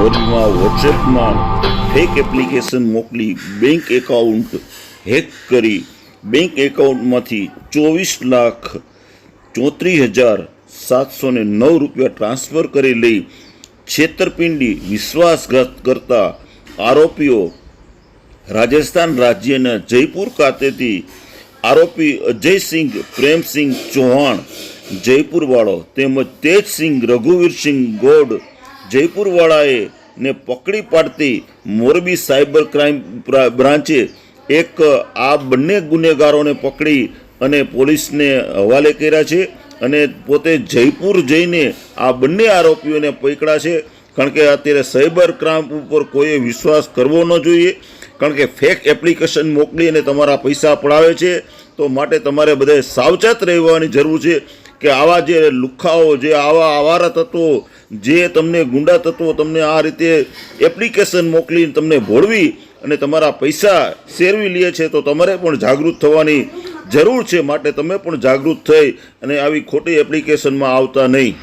મોરબીમાં વોટ્સએપમાં fake application મોકલી બેંક એકાઉન્ટ હેક કરી. બેંક એકાઉન્ટમાંથી ચોવીસ લાખ ચોત્રીસ હજાર સાતસો ને નવ રૂપિયા ટ્રાન્સફર કરી લઈ. છેતરપિંડી, વિશ્વાસઘાત કરતા આરોપીઓ રાજસ્થાન રાજ્યના જયપુર ખાતેથી. આરોપી અજયસિંહ પ્રેમસિંહ ચૌહાણ જયપુરવાળો તેમજ તેજસિંહ રઘુવીરસિંહ ગોડ જયપુરવાળાએ ને પકડી પાડતી મોરબી સાયબર ક્રાઇમ બ્રાન્ચે એક, આ બંને ગુનેગારોને પકડી અને પોલીસને હવાલે કર્યા છે અને પોતે જયપુર જઈને આ બંને આરોપીઓને પકડ્યા છે. કારણ કે અત્યારે સાયબર ક્રાઇમ ઉપર કોઈએ વિશ્વાસ કરવો ન જોઈએ. કારણ કે ફેક એપ્લિકેશન મોકલી અને તમારા પૈસા પડાવે છે. તો માટે તમારે બધાએ સાવચેત રહેવાની જરૂર છે કે આવા જે લુખાઓ જે આવા આવારા તત્વો જે તમને ગુંડા તત્વો તમને આ રીતે એપ્લિકેશન મોકલીને તમને ભોળવી અને તમારા પૈસા શેરવી લે છે, તો તમારે પણ જાગૃત થવાની જરૂર છે. માટે તમે પણ જાગૃત થઈ અને આવી ખોટી એપ્લિકેશનમાં આવતા નહીં.